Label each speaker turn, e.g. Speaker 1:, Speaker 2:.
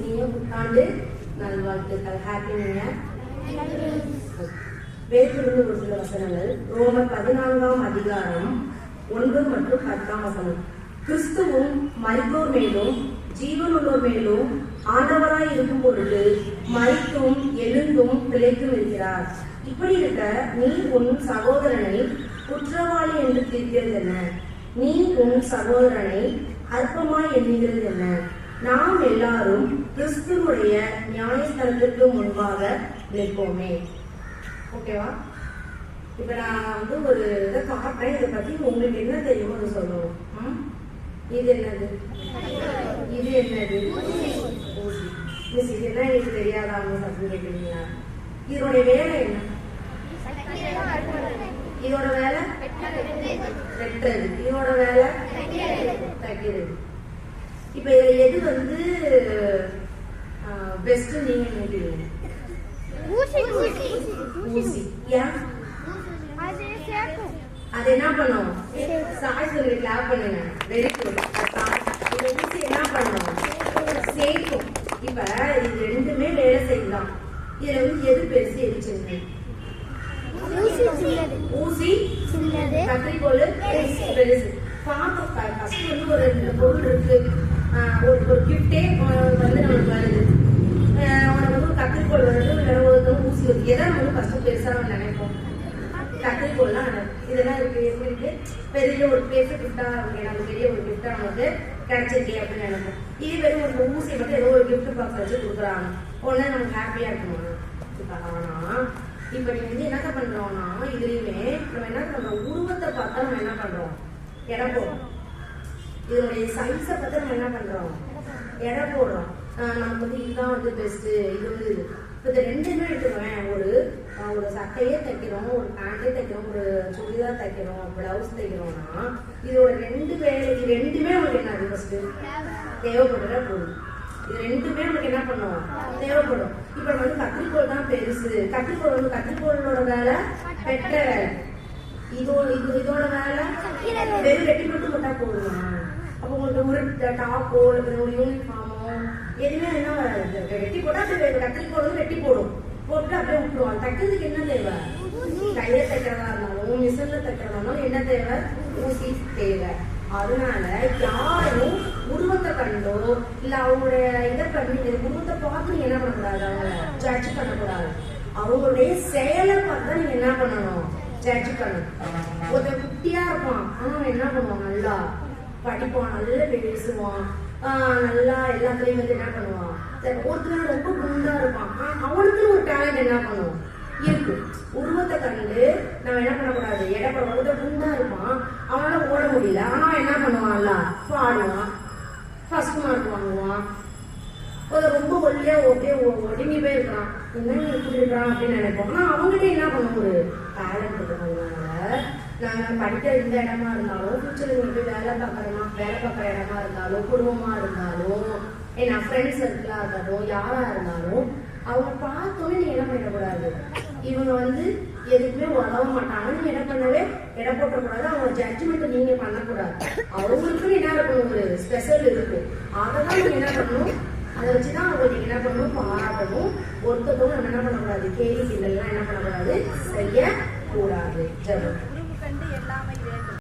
Speaker 1: இனிய புத்தாண்டு நல்வாழ்த்துக்கள். ஹாப்பி நியூ இயர் வேற்றிருந்து ஒரு சில வசனங்கள். ரோமர் பதினான்காம் அதிகாரம் ஒன்று மற்றும் பத்தாம் வசனம். கிறிஸ்துவும் மரித்தோர் மேலும் ஜீவனுள்ளோர் மேலும் ஆண்டவராய் இருக்கும் பொழுது மரித்தும் எழுந்தும் பிழைத்தும் இருக்கிறார். இப்படி இருக்க நீ உன் சகோதரனை குற்றவாளி என்று தீர்க்கிறது என்ன? நீ உன் சகோதரனை அற்பமாய் எண்ணுகிறது என்ன? நாம் எல்லாரும் கிறிஸ்துவுடைய நியாயஸ்தலத்திற்கு முன்பாக நிற்போமே. ஓகேவா இப்ப நான் வந்து ஒரு இதை காட்டுறேன். இதை பத்தி உங்களுக்கு என்ன தெரியுமோ அதை சொல்லணும் ம்? இது என்னது? இது என்னது? மிஸ் இது என்ன எனக்கு தெரியாதா அவங்க அப்படின்னு கேட்குறீங்களா இதனுடைய வேலை என்ன? இதோட வேலை? வெட்டுறது இதோட வேலை? தைக்கிறது. இப்ப இதுல எது வந்து பெஸ்ட் நீங்க நினைக்கிறீங்க?
Speaker 2: ஊசி ஊசி.
Speaker 1: ஏன்?
Speaker 2: அது
Speaker 1: என்ன பண்ணும்? சாய் சொல்லி கிளாப் பண்ணுங்க. வெரி குட் ஊசி என்ன பண்ணும்? சேர்க்கும். இப்ப இது ரெண்டுமே வேலை செய்யலாம் இதுல வந்து எது பெருசு எது சின்னது?
Speaker 2: ஊசி
Speaker 1: கத்திரிக்கோல் பெருசு. பார்க்க ஃபர்ஸ்ட் வந்து ஒரு பொருள் இருக்கு. ஒரு ஒரு கிஃப்டே வந்து நம்மளுக்கு வருது உனக்கு வந்து ஒரு கத்திரிக்கோல் வருது இல்லை ஒருத்தவங்க ஊசி வருது எதாவது நம்ம வந்து ஃபஸ்ட்டு பெருசாக நம்ம நினைப்போம்? கத்திரிக்கோள்லாம் இதெல்லாம் இருக்கு எப்படி இருக்கு? பெரிய ஒரு பேச கிஃப்டா இருக்கு நம்ம பெரிய ஒரு கிஃப்டா நமக்கு கிடைச்சிருக்கே அப்படின்னு நினைப்போம். இது வெறும் ஒரு ஊசி மட்டும் ஏதோ ஒரு கிஃப்ட் பாக்ஸ் வச்சு கொடுக்குறாங்க. உடனே நமக்கு ஹாப்பியா இருக்கணும் ஆனா இப்ப நீங்க வந்து என்ன பண்றோம்னா இதுலயுமே நம்ம என்ன பண்றோம்? உருவத்தை பார்த்தா நம்ம என்ன பண்றோம்? இடம் போறோம் இதனுடைய சைஸை பார்த்து நம்ம என்ன பண்றோம்? எடை போடுறோம். நமக்கு வந்து இதுதான் வந்து பெஸ்ட் இது வந்து இது. இப்ப இது ரெண்டுமே எடுத்துக்கோங்க ஒரு ஒரு சட்டையே தைக்கிறோம் ஒரு பேண்டே தைக்கிறோம் ஒரு சுடிதார் தைக்கிறோம் பிளவுஸ் தைக்கிறோம்னா இதோட ரெண்டு வேலை இது ரெண்டுமே உங்களுக்கு என்ன ஃபர்ஸ்ட் தேவைப்படுற பொருள் இது ரெண்டுமே நமக்கு என்ன பண்ணும்? தேவைப்படும். இப்ப நம்ம வந்து கத்திரிக்கோள் தான் பெருசு. கத்திரிக்கோள் வந்து கத்திரிக்கோளோட வேலை வெட்ட வேலை. இதோட இது இதோட வேலை. வெறும் வெட்டி மட்டும் போட்டா போதுமா? அப்போ டாப்போ ஒரு யூனிஃபார்மோ எதுவுமே என்ன வராது. வெட்டி போட்டா அப்படியே கத்திரிக்கோள் வந்து வெட்டி போடும். போட்டு அப்படியே விட்டுருவான். தைக்கிறதுக்கு என்ன தேவை? கையில தைக்கிறதா இருந்தாலும் மிஷின்ல தைக்கிறதா இருந்தாலும் என்ன தேவை? ஊசி தேவை. அதனால யாரும் உருவத்தை கண்டோ இல்ல அவங்களுடைய இதை கண்டு உருவத்தை பார்த்து நீங்க என்ன பண்ணக்கூடாது அவங்கள? ஜட்ஜ் பண்ணக்கூடாது. அவங்களுடைய செயலை பார்த்து தான் நீங்க என்ன பண்ணணும்? ஜட்ஜ் பண்ணணும். ஒருத்தர் குட்டியா இருப்பான். ஆனா என்ன பண்ணுவான்? நல்லா படிப்பான் நல்லா பேசுவான் நல்லா எல்லாத்துலயும் வந்து என்ன பண்ணுவான்? சரி, ரொம்ப குண்டா இருப்பான். ஆனா அவனுக்குன்னு ஒரு டேலண்ட் என்ன பண்ணுவோம் இருக்கு. உருவத்தை கண்டு நம்ம என்ன பண்ணக்கூடாது? எடப்பட போட குண்டா இருப்பான். அவனால ஓட முடியல. ஆனா என்ன பண்ணுவான்ல? பாடுவான். ஃபர்ஸ்ட் மார்க் வாங்குவான். ரொம்ப ஒல்லியா ஓகே ஒடுங்கி போய் இருக்கான் என்ன இப்படி இருக்கான்? அப்படின்னு நினைப்போம். ஆனா அவங்ககிட்ட என்ன பண்ணும் ஒரு டேலண்ட் இருக்கிறதுனால நாங்கள் படிக்கிற எந்த இடமா இருந்தாலும் ஃபியூச்சர்ல வந்து வேலை பார்க்கறோமா வேலை பார்க்குற இடமா இருந்தாலும் குடும்பமா இருந்தாலும் என் ஃப்ரெண்ட்ஸ் சர்க்கிளாக இருந்தாலும் யாரா இருந்தாலும் அவங்க பார்த்தோன்னே நீ என்ன பண்ணிடக்கூடாது இவங்க வந்து எதுக்குமே உதவ மாட்டாங்க என்ன பண்ணவே இடம் போட்டக்கூடாது அவங்க ஜட்ஜ்மெண்ட் நீங்க பண்ணக்கூடாது அவங்களுக்குன்னு என்ன இருக்கணும் ஒரு ஸ்பெஷல் இருக்கு அதை தான் நீங்க என்ன பண்ணணும் அதை வச்சுதான் அவங்க நீங்க என்ன பண்ணணும் பாராட்டணும் ஒருத்தரும் நம்ம என்ன பண்ணக்கூடாது கேலி கிண்டல்லாம் என்ன பண்ணக்கூடாது செய்ய கூடாது どう?